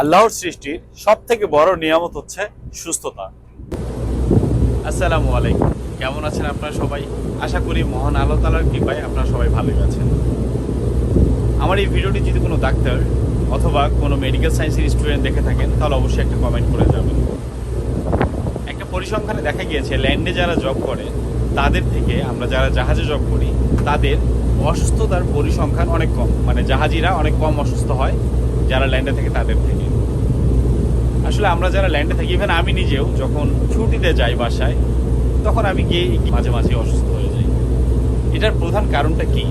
আল্লাহর সৃষ্টির সব থেকে বড় নিয়ামত হচ্ছে সুস্থতা। আসসালামু আলাইকুম। কেমন আছেন আপনারা সবাই? আশা করি মহান আল্লাহ তালার কৃপায় আপনারা সবাই ভালোই আছেন। আমার এই ভিডিওটি যদি কোনো ডাক্তার অথবা কোনো মেডিকেল সায়েন্সের স্টুডেন্ট দেখে থাকেন, তাহলে অবশ্যই একটা কমেন্ট করে যাবেন। একটা পরিসংখ্যানে দেখা গিয়েছে ল্যান্ডে যারা জব করে, তাদের থেকে আমরা যারা জাহাজে জব করি, তাদের অসুস্থতার পরিসংখ্যান অনেক কম। মানে জাহাজিরা অনেক কম অসুস্থ হয়। যারা ল্যান্ডে থাকে তাদের থেকে। আসলে আমরা যারা ল্যান্ডে থাকি ইভেন আমি নিজেও যখন ছুটিতে যাই বাসায়, তখন আমি গিয়ে মাঝে মাঝে অসুস্থ হয়ে যাই। এটার প্রধান কারণটা কি?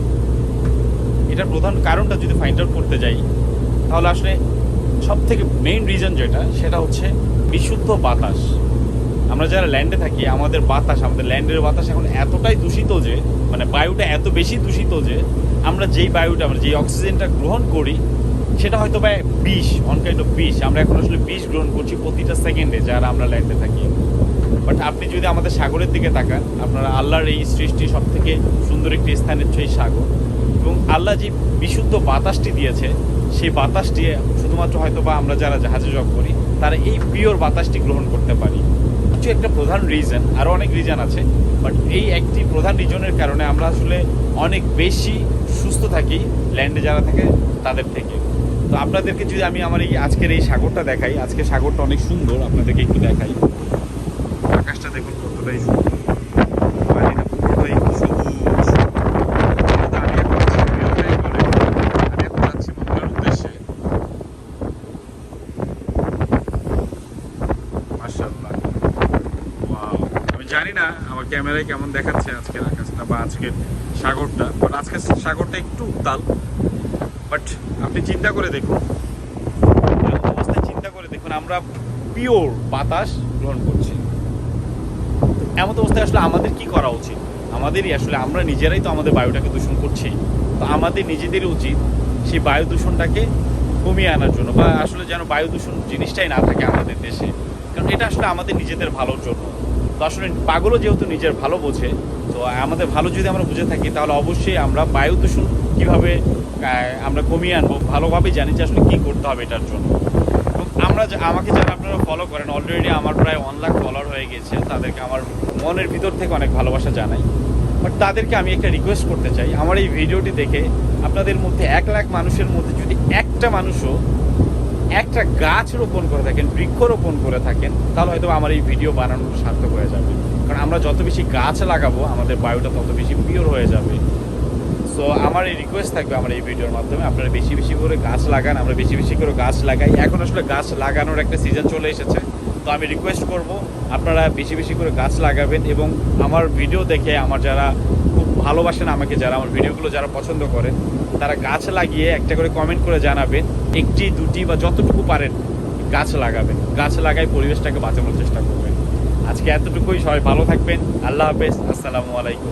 এটার প্রধান কারণটা যদি ফাইন্ড আউট করতে যাই, তাহলে আসলে সব থেকে মেইন রিজন যেটা, সেটা হচ্ছে বিশুদ্ধ বাতাস। আমরা যারা ল্যান্ডে থাকি, আমাদের বাতাস, আমাদের ল্যান্ডের বাতাস এখন এতটাই দূষিত যে মানে বায়ুটা এত বেশি দূষিত যে, আমরা যেই বায়ুটা, আমরা যেই অক্সিজেনটা গ্রহণ করি সেটা হয়তো বা বিষ অন কাইন্ড অফ বিষ আমরা এখন আসলে বিষ গ্রহণ করছি প্রতিটা সেকেন্ডে যারা আমরা ল্যান্ডে থাকি। বাট আপনি যদি আমাদের সাগরের দিকে তাকান, আপনারা আল্লাহর এই সৃষ্টি সব থেকে সুন্দর একটি স্থানের সেই সাগর। এবং আল্লাহ যে বিশুদ্ধ বাতাসটি দিয়েছে, সেই বাতাসটি শুধুমাত্র হয়তো বা আমরা যারা জাহাজে জব করি, তারা এই পিওর বাতাসটি গ্রহণ করতে পারি। কিছু একটা প্রধান রিজন আরও অনেক রিজন আছে বাট এই একটি প্রধান রিজনের কারণে আমরা আসলে অনেক বেশি সুস্থ থাকি ল্যান্ডে যারা থাকে, তাদের থেকে। তো আপনাদেরকে যদি আমি আমার এই আজকের এই সাগরটা দেখাই, আজকে সাগরটা অনেক সুন্দর, আপনাদেরকে একটু দেখাই। আকাশটা দেখুন কতটাই আমি জানি না আমার ক্যামেরায় কেমন দেখাচ্ছে আজকের আকাশটা বা আজকের সাগরটা বাট আজকের সাগরটা একটু উত্তাল। বাট আপনি চিন্তা করে দেখুন। অবস্থায় চিন্তা করে দেখুন, আমরা পিওর বাতাস গ্রহণ করছি। এমন অবস্থায় আসলে আমাদের কি করা উচিত? আমাদেরই আসলে, আমরা নিজেরাই তো আমাদের বায়ুটাকে দূষণ করছি তো আমাদের নিজেদেরই উচিত সেই বায়ু দূষণটাকে কমিয়ে আনার জন্য বা আসলে যেন বায়ু দূষণ জিনিসটাই না থাকে আমাদের দেশে। কারণ এটা আসলে আমাদের নিজেদের ভালোর জন্য। তো আসলে পাগলও যেহেতু নিজের ভালো বোঝে, তো আমাদের ভালো যদি আমরা বুঝে থাকি, তাহলে অবশ্যই আমরা বায়ু দূষণ কীভাবে আমরা কমিয়ে আনব ভালোভাবে জানি যে আসলে কী করতে হবে এটার জন্য। আমরা আমাকে যারা আপনারা ফলো করেন অলরেডি আমার প্রায় ওয়ান লাখ ফলোয়ার হয়ে গেছে তাদেরকে আমার মনের ভিতর থেকে অনেক ভালোবাসা জানাই। বাট তাদেরকে আমি একটা রিকোয়েস্ট করতে চাই, আমার এই ভিডিওটি দেখে আপনাদের মধ্যে এক লাখ মানুষের মধ্যে যদি একটা মানুষও একটা গাছ রোপণ করে থাকেন, বৃক্ষ রোপণ করে থাকেন, তাহলে হয়তো আমার এই ভিডিও বানানোর সার্থক হয়ে যাবে। কারণ আমরা যত বেশি গাছ লাগাবো, আমাদের বায়ুটা তত বেশি পিওর হয়ে যাবে। সো আমার এই রিকোয়েস্ট থাকবে আমার এই ভিডিওর মাধ্যমে, আপনারা বেশি বেশি করে গাছ লাগান, আমরা বেশি বেশি করে গাছ লাগাই। এখন আসলে গাছ লাগানোর একটা সিজন চলে এসেছে, তো আমি রিকোয়েস্ট করব, আপনারা বেশি বেশি করে গাছ লাগাবেন এবং আমার ভিডিও দেখে আমার যারা খুব ভালোবাসেন আমাকে, যারা আমার ভিডিওগুলো যারা পছন্দ করেন তারা গাছ লাগিয়ে একটা করে কমেন্ট করে জানাবেন একটি, দুটি বা যতটুকু পারেন গাছ লাগাবেন। গাছ লাগাই পরিবেশটাকে বাঁচানোর চেষ্টা করবেন। আজকে এতটুকুই, সবাই ভালো থাকবেন। আল্লাহ হাফেজ। আসসালামু আলাইকুম।